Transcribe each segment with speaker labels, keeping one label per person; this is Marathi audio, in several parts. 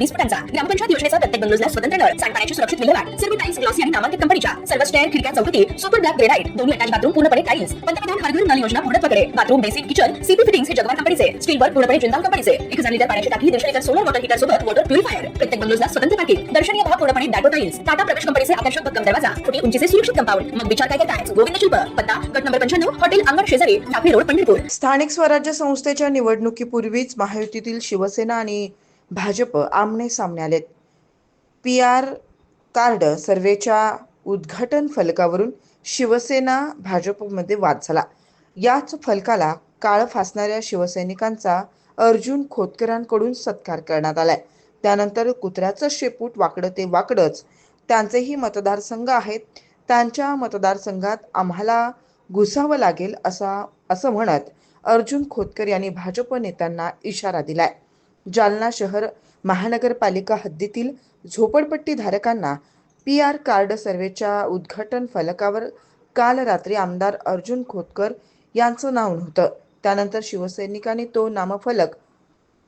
Speaker 1: वीस फुटांचा ग्रामपंचायत योजनेचा प्रत्येक बंगलोजला स्वतंत्र नळ सांडपाण्याची सुरक्षित विल्हेवाट सर्व टाईल्स ग्लॉसी आणि नामांकित कंपनीच्या सर्व स्टेअर खिडक्या चौकटी सुपर ब्लॅक ग्रेनाइट दोन्ही अटॅच बाथरूम पूर्णपणे टाईल्स पंतप्रधान हरघर नल योजना पूर्णत्वाकडे bathroom basic kitchen CP fittings हे जगवार कंपनीचे स्टील वर्क पूर्णपणे जिंदाल कंपनीचे एक हजार लिटर पाण्याची टाकी दीडशे लिटर सोलर वॉटर हीटर सोबत वॉटर प्युरिफायर प्रत्येक बंगलोजला स्वतंत्र पार्किंग दर्शनीय भाग पूर्णपणे डायटो टाईल्स टाटा प्रवेश कंपनीचे आकर्षक भक्कम दरवाजा फुटी उंचीचे सुरक्षित कंपाऊंड मग विचार काय करताय? गोविंद शिल्प पत्ता गट नंबर पंच्याण्णव हॉटेल अंगण शेजारी टाकळी रोड पंढरपूर.
Speaker 2: स्थानिक स्वराज्य संस्थेच्या निवडणुकीपूर्वीच महायुतीतील शिवसेना आणि भाजप आमने सामने आलेत. पी आर कार्ड सर्वेच्या उद्घाटन फलकावरून शिवसेना भाजपमध्ये वाद झाला. याच फलकाला काळ फासणाऱ्या शिवसैनिकांचा अर्जुन खोतकरांकडून सत्कार करण्यात आलाय. त्यानंतर कुत्र्याचं शेपूट वाकडं ते वाकडंच. त्यांचेही मतदारसंघ आहेत. त्यांच्या मतदारसंघात आम्हाला घुसावं लागेल असा असं म्हणत अर्जुन खोतकर यांनी भाजप नेत्यांना इशारा दिलाय. जालना शहर महानगरपालिका हद्दीतील झोपडपट्टी धारकांना पी आर कार्ड सर्वेच्या उद्घाटन फलकावर काल रात्री आमदार अर्जुन खोतकर यांचं नाव नव्हतं. त्यानंतर शिवसैनिकांनी तो नामफलक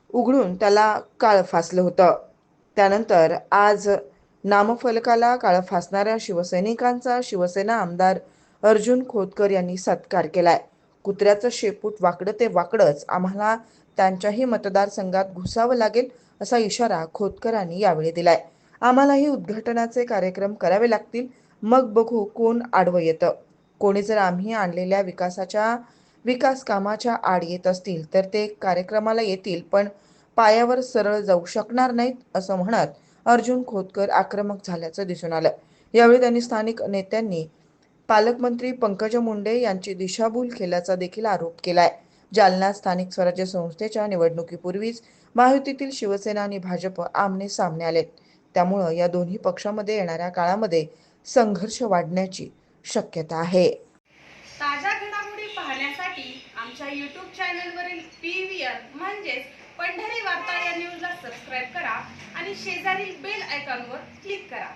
Speaker 2: उघडून त्याला काळ फासलं होतं. त्यानंतर आज नामफलकाला काळ फासणाऱ्या शिवसैनिकांचा शिवसेना आमदार अर्जुन खोतकर यांनी सत्कार केलाय. कुत्र्याचं शेपूट वाकडं ते वाकडंच आम्हाला त्यांच्याही मतदारसंघात घुसावं लागेल असा इशारा खोतकरांनी यावेळी दिलाय. आम्हालाही उद्घाटनाचे कार्यक्रम करावे लागतील. मग बघू कोण आडवं येतं. कोणी जर आम्ही आणलेल्या विकासाच्या विकास कामाच्या आड येत असतील तर ते कार्यक्रमाला येतील पण पायावर सरळ जाऊ शकणार नाहीत असं म्हणत अर्जुन खोतकर आक्रमक झाल्याचं दिसून आलं. यावेळी त्यांनी स्थानिक नेत्यांनी पालकमंत्री पंकजा मुंडे यांची दिशाभूल केल्याचा देखील आरोप केलाय. जालना स्थानिक स्वराज्य संस्थेच्या निवडणुकीपूर्वीच महायुतीतील शिवसेना आणि भाजप आमने सामने आलेत. त्यामुळं या दोन्ही पक्षामध्ये येणाऱ्या काळामध्ये संघर्ष वाढण्याची शक्यता आहे.
Speaker 3: ताज्या घडामोडी पाहण्यासाठी आमच्या यूट्यूब चॅनलवरील पी व्ही आर म्हणजेच पंढरी वार्ता या न्यूजला सबस्क्राईब करा आणि शेजारील बेल आयकॉनवर क्लिक करा.